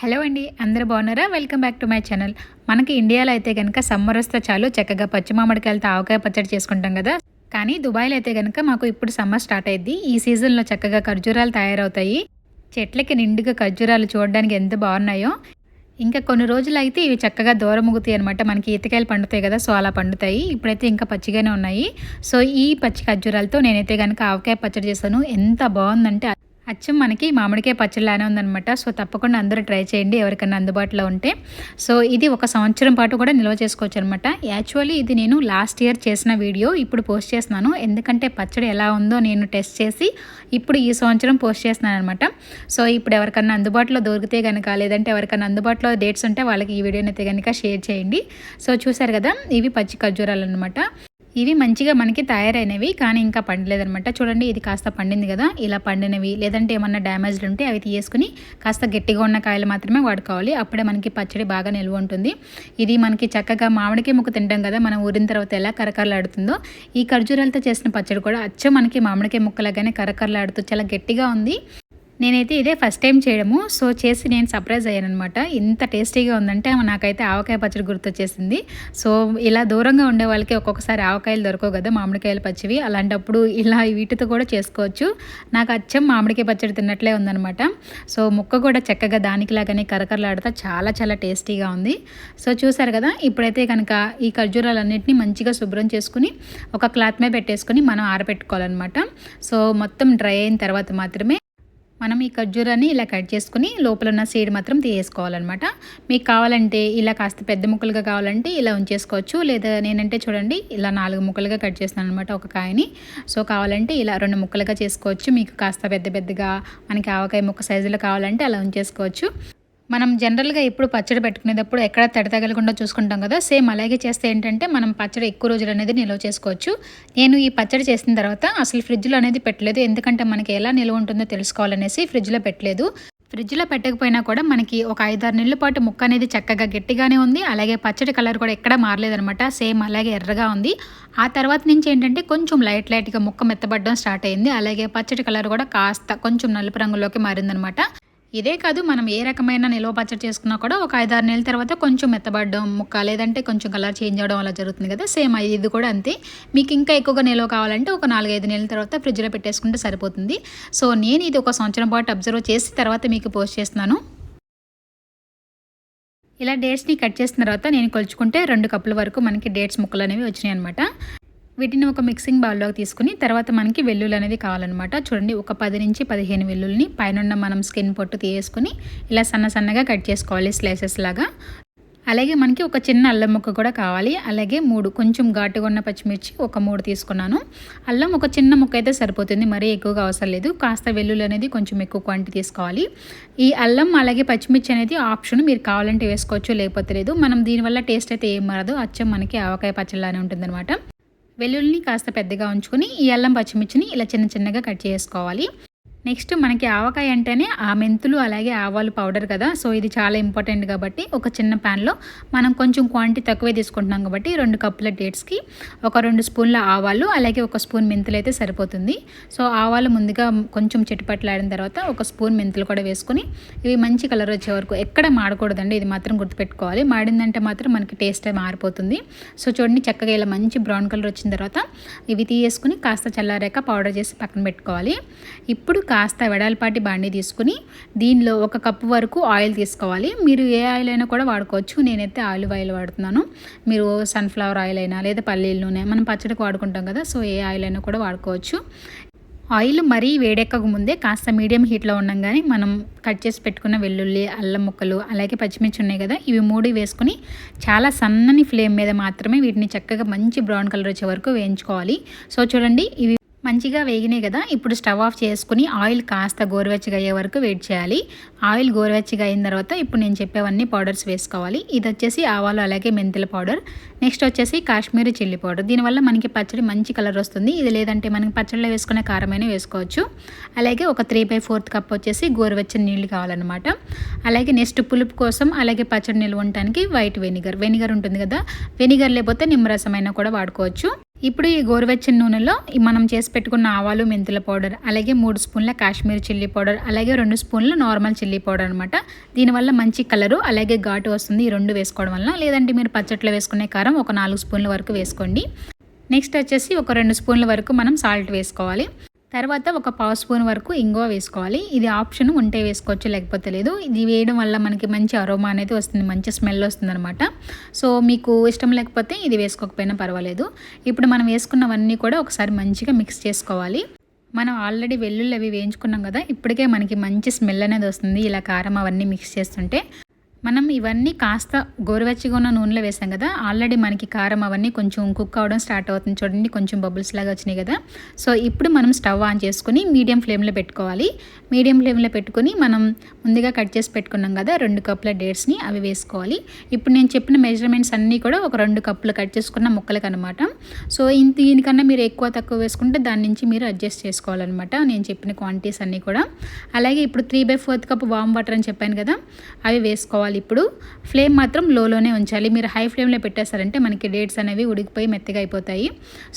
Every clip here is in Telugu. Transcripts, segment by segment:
హలో అండి అందరు బాగున్నారా? Welcome back to my channel. మనకి ఇండియాలో అయితే కనుక సమ్మర్ వస్తే చాలు చక్కగా పచ్చి మామిడికాయలతో ఆవకాయ పచ్చడి చేసుకుంటాం కదా. కానీ దుబాయ్లో అయితే కనుక మాకు ఇప్పుడు సమ్మర్ స్టార్ట్ అయింది ఈ సీజన్లో చక్కగా ఖర్జూరాలు తయారవుతాయి. చెట్లకి నిండుగా ఖర్జూరాలు చూడడానికి ఎంత బాగున్నాయో. ఇంకా కొన్ని రోజులు అయితే ఇవి చక్కగా దూరముగుతాయి అనమాట మనకి ఈతకాయలు పండుతాయి కదా సో అలా పండుతాయి. ఇప్పుడైతే ఇంకా పచ్చిగానే ఉన్నాయి. సో ఈ పచ్చి ఖర్జూరాలతో నేనైతే కనుక ఆవకాయ పచ్చడి చేశాను. ఎంత బాగుందంటే అచ్చం మనకి మామిడికాయ పచ్చడిలానే ఉందనమాట సో తప్పకుండా అందరూ ట్రై చేయండి. ఎవరికైనా అందుబాటులో ఉంటే. సో ఇది ఒక సంవత్సరం పాటు కూడా నిల్వ చేసుకోవచ్చు అనమాట యాక్చువల్లీ ఇది నేను లాస్ట్ ఇయర్ చేసిన వీడియో. ఇప్పుడు పోస్ట్ చేస్తున్నాను. ఎందుకంటే పచ్చడి ఎలా ఉందో నేను టెస్ట్ చేసి ఇప్పుడు ఈ సంవత్సరం పోస్ట్ చేస్తున్నాను అనమాట సో ఇప్పుడు ఎవరికన్నా అందుబాటులో దొరికితే కనుక లేదంటే ఎవరికన్నా అందుబాటులో డేట్స్ ఉంటే వాళ్ళకి ఈ వీడియోని అయితే కనుక షేర్ చేయండి. సో చూసారు కదా ఇవి పచ్చి ఖర్జూరాలు అనమాట ఇవి మంచిగా మనకి తయారైనవి కానీ ఇంకా పండలేదనమాట చూడండి ఇది కాస్త పండింది కదా. ఇలా పండినవి లేదంటే ఏమన్నా డ్యామేజ్డ్ ఉంటే అవి తీసుకుని కాస్త గట్టిగా ఉన్న కాయలు మాత్రమే వాడుకోవాలి. అప్పుడే మనకి పచ్చడి బాగా నిల్వ ఉంటుంది. ఇది మనకి చక్కగా మామిడికి ముక్క తింటాం కదా మనం ఊరిన తర్వాత ఎలా కరకరలాడుతుందో. ఈ ఖర్జూరాలతో చేసిన పచ్చడి కూడా అచ్చ మనకి మామిడికాయ ముక్కలాగానే కరకరలాడుతూ చాలా గట్టిగా ఉంది. నేనైతే ఇదే ఫస్ట్ టైం చేయడము. సో చేసి నేను సర్ప్రైజ్ అయ్యానమాట ఇంత టేస్టీగా ఉందంటే నాకైతే ఆవకాయ పచ్చడి గుర్తొచ్చేసింది. సో ఇలా దూరంగా ఉండే వాళ్ళకి ఒక్కొక్కసారి ఆవకాయలు దొరకవు కదా మామిడికాయలు పచ్చివి. అలాంటప్పుడు ఇలా వీటితో కూడా చేసుకోవచ్చు. నాకు అచ్చం మామిడికాయ పచ్చడి తిన్నట్లే ఉందనమాట సో ముక్క కూడా చక్కగా దానికిలాగానే కరకరలాడుతా చాలా చాలా టేస్టీగా ఉంది. సో చూసారు కదా ఇప్పుడైతే కనుక ఈ ఖర్జూరాలన్నింటినీ మంచిగా శుభ్రం చేసుకుని ఒక క్లాత్ మీద పెట్టేసుకుని మనం ఆరబెట్టుకోవాలన్నమాట సో మొత్తం డ్రై అయిన తర్వాత మాత్రమే మనం ఈ ఖర్జూరాన్ని ఇలా కట్ చేసుకుని లోపల ఉన్న సీడ్ మాత్రం తీసేసుకోవాలన్నమాట. మీకు కావాలంటే ఇలా కాస్త పెద్ద ముక్కలుగా కావాలంటే ఇలా ఉంచేసుకోవచ్చు. లేదా నేనంటే చూడండి ఇలా నాలుగు ముక్కలుగా కట్ చేస్తాను అనమాట ఒక కాయని. సో కావాలంటే ఇలా రెండు ముక్కలుగా చేసుకోవచ్చు. మీకు కాస్త పెద్ద పెద్దగా మనకి ఆవకాయ ముక్క సైజులో కావాలంటే అలా ఉంచేసుకోవచ్చు. మనం జనరల్గా ఎప్పుడు పచ్చడి పెట్టుకునేటప్పుడు ఎక్కడ తడి తగలకుండా చూసుకుంటాం కదా సేమ్ అలాగే చేస్తే ఏంటంటే మనం పచ్చడి ఎక్కువ రోజులు అనేది నిల్వ చేసుకోవచ్చు. నేను ఈ పచ్చడి చేసిన తర్వాత అసలు ఫ్రిడ్జ్లో అనేది పెట్టలేదు. ఎందుకంటే మనకి ఎలా నిల్వ ఉంటుందో తెలుసుకోవాలనేసి ఫ్రిడ్జ్లో పెట్టలేదు. ఫ్రిడ్జ్లో పెట్టకపోయినా కూడా మనకి ఒక ఐదారు నెలల పాటు ముక్క అనేది చక్కగా గట్టిగానే ఉంది. అలాగే పచ్చడి కలర్ కూడా ఎక్కడ మారలేదనమాట సేమ్ అలాగే ఎర్రగా ఉంది. ఆ తర్వాత నుంచి ఏంటంటే కొంచెం లైట్ లైట్గా ముక్క మెత్తబడడం స్టార్ట్ అయింది. అలాగే పచ్చడి కలర్ కూడా కాస్త కొంచెం నలుపు రంగులోకి మారిందనమాట ఇదే కాదు మనం ఏ రకమైన నిల్వ పచ్చడి చేసుకున్నా కూడా ఒక ఐదారు నెలల తర్వాత కొంచెం మెత్తబడడం ముక్క లేదంటే కొంచెం కలర్ చేంజ్ అవడం అలా జరుగుతుంది కదా. సేమ్ ఇది కూడా అంతే. మీకు ఇంకా ఎక్కువగా నిల్వ కావాలంటే ఒక నాలుగైదు నెలల తర్వాత ఫ్రిడ్జ్లో పెట్టేసుకుంటే సరిపోతుంది. సో నేను ఇది ఒక సంవత్సరం పాటు అబ్జర్వ్ చేసి తర్వాత మీకు పోస్ట్ చేస్తున్నాను. ఇలా డేట్స్ని కట్ చేసిన తర్వాత నేను కొలుచుకుంటే రెండు కప్పుల వరకు మనకి డేట్స్ ముక్కలు అనేవి వచ్చినాయి అనమాట వీటిని ఒక మిక్సింగ్ బౌల్లోకి తీసుకుని తర్వాత మనకి వెల్లుల్లి అనేది కావాలన్నమాట. చూడండి ఒక పది నుంచి పదిహేను వెల్లుల్ని పైన మనం స్కిన్ పొట్టు తీసుకుని ఇలా సన్న సన్నగా కట్ చేసుకోవాలి స్లైసెస్ లాగా. అలాగే మనకి ఒక చిన్న అల్లం ముక్క కూడా కావాలి. అలాగే మూడు కొంచెం ఘాటుగా ఉన్న పచ్చిమిర్చి ఒక మూడు తీసుకున్నాను. అల్లం ఒక చిన్న ముక్క అయితే సరిపోతుంది మరీ ఎక్కువగా అవసరం లేదు. కాస్త వెల్లుల్లి అనేది కొంచెం ఎక్కువ క్వాంటిటీ తీసుకోవాలి. ఈ అల్లం అలాగే పచ్చిమిర్చి అనేది ఆప్షన్ మీరు కావాలంటే వేసుకోవచ్చు లేకపోతే లేదు. మనం దీనివల్ల టేస్ట్ అయితే ఏం మారదు. అచ్చం మనకి ఆవకాయ పచ్చళ్ళనే ఉంటుందన్నమాట. వెల్లుల్లిని కాస్త పెద్దగా ఉంచుకొని ఈ అల్లం పచ్చిమిర్చిని ఇలా చిన్న చిన్నగా కట్ చేసుకోవాలి. నెక్స్ట్ మనకి ఆవకాయ అంటేనే ఆ మెంతులు అలాగే ఆవాలు పౌడర్ కదా. సో ఇది చాలా ఇంపార్టెంట్ కాబట్టి ఒక చిన్న ప్యాన్లో మనం కొంచెం క్వాంటిటీ తక్కువే తీసుకుంటున్నాం కాబట్టి రెండు కప్పుల డేట్స్కి ఒక రెండు స్పూన్ల ఆవాలు అలాగే ఒక స్పూన్ మెంతులు అయితే సరిపోతుంది. సో ఆవాలు ముందుగా కొంచెం చెట్టుపట్లాడిన తర్వాత ఒక స్పూన్ మెంతులు కూడా వేసుకుని ఇవి మంచి కలర్ వచ్చే వరకు ఎక్కడ మాడకూడదండి. ఇది మాత్రం గుర్తుపెట్టుకోవాలి. మాడిందంటే మాత్రం మనకి టేస్ట్ మారిపోతుంది. సో చూడండి చక్కగా ఇలా మంచి బ్రౌన్ కలర్ వచ్చిన తర్వాత ఇవి తీసేసుకుని కాస్త చల్లారాక పౌడర్ చేసి పక్కన పెట్టుకోవాలి. ఇప్పుడు కాస్త వెడల్పాటి బాండి తీసుకుని దీనిలో ఒక కప్పు వరకు ఆయిల్ తీసుకోవాలి. మీరు ఏ ఆయిల్ అయినా కూడా వాడుకోవచ్చు. నేనైతే ఆలివ్ ఆయిల్ వాడుతున్నాను. మీరు సన్ఫ్లవర్ ఆయిల్ అయినా లేదా పల్లీల నూనె మనం పచ్చడికి వాడుకుంటాం కదా సో ఏ ఆయిల్ అయినా కూడా వాడుకోవచ్చు. ఆయిల్ మరీ వేడెక్కక ముందే కాస్త మీడియం హీట్లో ఉండగానే మనం కట్ చేసి పెట్టుకున్న వెల్లుల్లి అల్లం ముక్కలు అలాగే పచ్చిమిర్చి ఉన్నాయి కదా ఇవి మూడు వేసుకుని చాలా సన్నని ఫ్లేమ్ మీద మాత్రమే వీటిని చక్కగా మంచి బ్రౌన్ కలర్ వచ్చే వరకు వేయించుకోవాలి. సో చూడండి ఇవి మంచిగా వేగినాయి కదా ఇప్పుడు స్టవ్ ఆఫ్ చేసుకుని ఆయిల్ కాస్త గోరువెచ్చగా అయ్యే వరకు వెయిట్ చేయాలి. ఆయిల్ గోరువెచ్చగా అయిన తర్వాత ఇప్పుడు నేను చెప్పేవన్నీ పౌడర్స్ వేసుకోవాలి. ఇది వచ్చేసి ఆవాలు అలాగే మెంతుల పౌడర్. నెక్స్ట్ వచ్చేసి కాశ్మీరీ చిల్లీ పౌడర్. దీనివల్ల మనకి పచ్చడి మంచి కలర్ వస్తుంది. ఇది లేదంటే మనకి పచ్చడిలో వేసుకునే కారమైన వేసుకోవచ్చు. అలాగే ఒక త్రీ బై ఫోర్త్ కప్ వచ్చేసి గోరువెచ్చని నీళ్ళు కావాలన్నమాట. అలాగే నెక్స్ట్ పులుపు కోసం అలాగే పచ్చడి నిల్వ ఉండటానికి వైట్ వెనిగర్. వెనిగర్ ఉంటుంది కదా వెనిగర్ లేకపోతే నిమ్మరసమైనా కూడా వాడుకోవచ్చు. ఇప్పుడు ఈ గోరువెచ్చని నూనెలో మనం చేసి పెట్టుకున్న ఆవాలు మెంతుల పౌడర్ అలాగే మూడు స్పూన్ల కాశ్మీర్ చిల్లీ పౌడర్ అలాగే రెండు స్పూన్ల నార్మల్ చిల్లీ పౌడర్ అనమాట దీనివల్ల మంచి కలరు అలాగే ఘాటు వస్తుంది ఈ రెండు వేసుకోవడం వల్ల లేదంటే మీరు పచ్చట్లో వేసుకునే కారం ఒక నాలుగు స్పూన్ల వరకు వేసుకోండి. నెక్స్ట్ వచ్చేసి ఒక రెండు స్పూన్ల వరకు మనం సాల్ట్ వేసుకోవాలి. తర్వాత ఒక పావు స్పూన్ వరకు ఇంగువ వేసుకోవాలి. ఇది ఆప్షన్ ఉంటే వేసుకోవచ్చు లేకపోతే లేదు. ఇది వేయడం వల్ల మనకి మంచి అరోమా అనేది వస్తుంది మంచి స్మెల్ వస్తుంది అనమాట సో మీకు ఇష్టం లేకపోతే ఇది వేసుకోకపోయినా పర్వాలేదు. ఇప్పుడు మనం వేసుకున్నవన్నీ కూడా ఒకసారి మంచిగా మిక్స్ చేసుకోవాలి. మనం ఆల్రెడీ వెల్లుల్లి అవి వేయించుకున్నాం కదా ఇప్పటికే మనకి మంచి స్మెల్ అనేది వస్తుంది. ఇలా కారం అవన్నీ మిక్స్ చేస్తుంటే మనం ఇవన్నీ కాస్త గోరువెచ్చగా ఉన్న నూనెలో వేసాం కదా ఆల్రెడీ మనకి కారం అవన్నీ కొంచెం కుక్ అవ్వడం స్టార్ట్ అవుతుంది చూడండి కొంచెం బబుల్స్ లాగా వచ్చినాయి కదా. సో ఇప్పుడు మనం స్టవ్ ఆన్ చేసుకుని మీడియం ఫ్లేమ్లో పెట్టుకోవాలి. మీడియం ఫ్లేమ్లో పెట్టుకుని మనం ముందుగా కట్ చేసి పెట్టుకున్నాం కదా రెండు కప్పుల డేట్స్ని అవి వేసుకోవాలి. ఇప్పుడు నేను చెప్పిన మెజర్మెంట్స్ అన్నీ కూడా ఒక రెండు కప్పులు కట్ చేసుకున్న ముక్కలకు అనమాట సో ఇంత దీనికన్నా మీరు ఎక్కువ తక్కువ వేసుకుంటే దాని నుంచి మీరు అడ్జస్ట్ చేసుకోవాలన్నమాట. నేను చెప్పిన క్వాంటిటీస్ అన్నీ కూడా. అలాగే ఇప్పుడు three by fourth cup warm water అని చెప్పాను కదా అవి వేసుకోవాలి. పెట్టుకోవాలి ఇప్పుడు. ఫ్లేమ్ మాత్రం లోలోనే ఉంచాలి. మీరు హై ఫ్లేమ్లో పెట్టేస్తారంటే మనకి డేట్స్ అనేవి ఉడికిపోయి మెత్తగా అయిపోతాయి.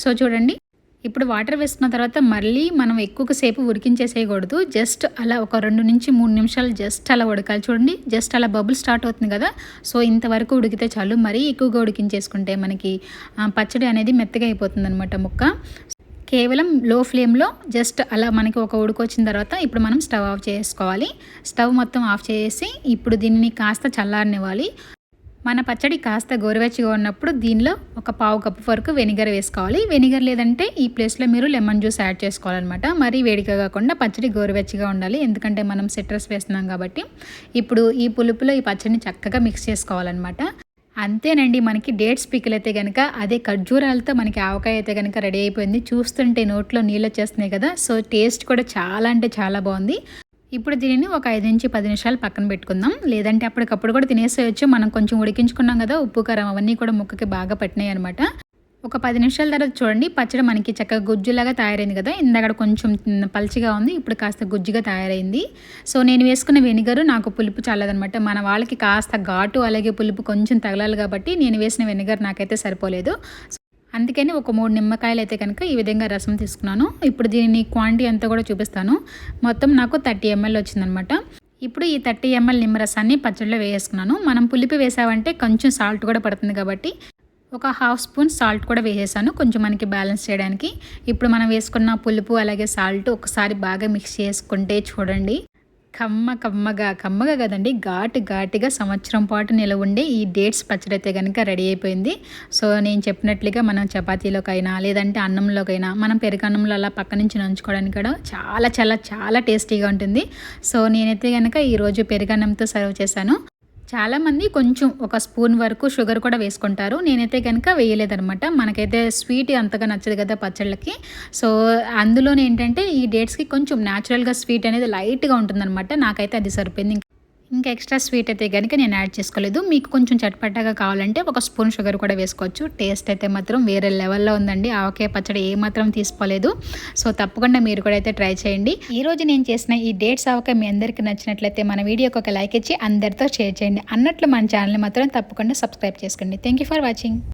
సో చూడండి. ఇప్పుడు వాటర్ వేసుకున్న తర్వాత మళ్ళీ మనం ఎక్కువ సేపు ఉడికించేసేయకూడదు. జస్ట్ అలా ఒక రెండు నుంచి మూడు నిమిషాలు జస్ట్ అలా ఉడకాలి. చూడండి. జస్ట్ అలా బబుల్ స్టార్ట్ అవుతుంది కదా. సో ఇంతవరకు ఉడికితే చాలు. మరీ ఎక్కువగా ఉడికించేసుకుంటే మనకి పచ్చడి అనేది మెత్తగా అయిపోతుంది అనమాట ముక్క. కేవలం లో ఫ్లేమ్లో జస్ట్ అలా మనకి ఒక ఉడికొచ్చిన తర్వాత ఇప్పుడు మనం స్టవ్ ఆఫ్ చేసుకోవాలి. స్టవ్ మొత్తం ఆఫ్ చేసి ఇప్పుడు దీనిని కాస్త చల్లారనివ్వాలి. మన పచ్చడి కాస్త గోరువెచ్చగా ఉన్నప్పుడు దీనిలో ఒక పావు కప్పు వరకు వెనిగర్ వేసుకోవాలి. వెనిగర్ లేదంటే ఈ ప్లేస్లో మీరు లెమన్ జ్యూస్ యాడ్ చేసుకోవాలన్నమాట. మరీ వేడిగా కాకుండా పచ్చడి గోరువెచ్చగా ఉండాలి. ఎందుకంటే మనం సిట్రస్ వేస్తున్నాం కాబట్టి. ఇప్పుడు ఈ పులుపులో ఈ పచ్చడిని చక్కగా మిక్స్ చేసుకోవాలన్నమాట. అంతేనండి మనకి డేట్స్ పిక్కలు అయితే కనుక అదే ఖర్జూరాలతో మనకి ఆవకాయ అయితే కనుక రెడీ అయిపోయింది. చూస్తుంటే నోట్లో నీళ్ళు వచ్చేస్తున్నాయి కదా సో టేస్ట్ కూడా చాలా అంటే చాలా బాగుంది. ఇప్పుడు దీనిని ఒక ఐదు నుంచి పది నిమిషాలు పక్కన పెట్టుకుందాం. లేదంటే అప్పటికప్పుడు కూడా తినేసేయచ్చు. మనం కొంచెం ఉడికించుకున్నాం కదా ఉప్పు కారం అవన్నీ కూడా ముక్కకి బాగా పట్టినాయి అనమాట ఒక పది నిమిషాల తర్వాత చూడండి పచ్చడి మనకి చక్కగా గుజ్జులాగా తయారైంది కదా. ఇందాక కొంచెం పల్చిగా ఉంది ఇప్పుడు కాస్త గుజ్జుగా తయారైంది. సో నేను వేసుకున్న వెనిగర్ నాకు పులుపు చాలదనమాట మన వాళ్ళకి కాస్త ఘాటు అలాగే పులుపు కొంచెం తగలాలి కాబట్టి నేను వేసిన వెనిగర్ నాకైతే సరిపోలేదు. అందుకని ఒక మూడు నిమ్మకాయలు అయితే కనుక ఈ విధంగా రసం తీసుకున్నాను. ఇప్పుడు దీని క్వాంటిటీ అంతా కూడా చూపిస్తాను. మొత్తం నాకు థర్టీ ఎంఎల్ వచ్చిందనమాట. ఇప్పుడు ఈ థర్టీ ఎంఎల్ నిమ్మరసాన్ని పచ్చడిలో వేసుకున్నాను. మనం పులిపి వేసామంటే కొంచెం సాల్ట్ కూడా పడుతుంది కాబట్టి ఒక హాఫ్ స్పూన్ సాల్ట్ కూడా వేసేసాను. కొంచెం మనకి బ్యాలెన్స్ చేయడానికి. ఇప్పుడు మనం వేసుకున్న పులుపు అలాగే సాల్ట్ ఒకసారి బాగా మిక్స్ చేసుకుంటే చూడండి. కమ్మ కమ్మగా కమ్మగా కదండి. ఘాటు ఘాటుగా సంవత్సరం పాటు నిలవ ఉండే ఈ డేట్స్ పచ్చడి అయితే కనుక రెడీ అయిపోయింది. సో నేను చెప్పినట్లుగా మనం చపాతీలోకైనా లేదంటే అన్నంలోకైనా మనం పెరుగన్నంలో అలా పక్క నుంచి నంచుకోవడానికి కూడా చాలా చాలా చాలా టేస్టీగా ఉంటుంది. సో నేనైతే కనుక ఈరోజు పెరుగన్నంతో సర్వ్ చేశాను. చాలామంది కొంచెం ఒక స్పూన్ వరకు షుగర్ కూడా వేసుకుంటారు. నేనైతే కనుక వేయలేదనమాట మనకైతే స్వీట్ అంతగా నచ్చదు కదా పచ్చళ్ళకి. సో అందులోనే ఏంటంటే ఈ డేట్స్కి కొంచెం న్యాచురల్గా స్వీట్ అనేది లైట్గా ఉంటుందన్నమాట. నాకైతే అది సరిపోయింది. ఇంకా ఎక్స్ట్రా స్వీట్ అయితే కనుక నేను యాడ్ చేసుకోలేదు. మీకు కొంచెం చట్పట్టగా కావాలంటే ఒక స్పూన్ షుగర్ కూడా వేసుకోవచ్చు. టేస్ట్ అయితే మాత్రం వేరే లెవెల్లో ఉందండి. ఆవకాయ పచ్చడి ఏ మాత్రం తీసుకోలేదు. సో తప్పకుండా మీరు కూడా అయితే ట్రై చేయండి. ఈ రోజు నేను చేసిన ఈ డేట్స్ ఆవకాయ మీ అందరికీ నచ్చినట్లయితే మన వీడియోకి ఒక లైక్ ఇచ్చి అందరితో షేర్ చేయండి. అన్నట్లు మన ఛానల్ని మాత్రం తప్పకుండా సబ్స్క్రైబ్ చేసుకోండి. Thank for watching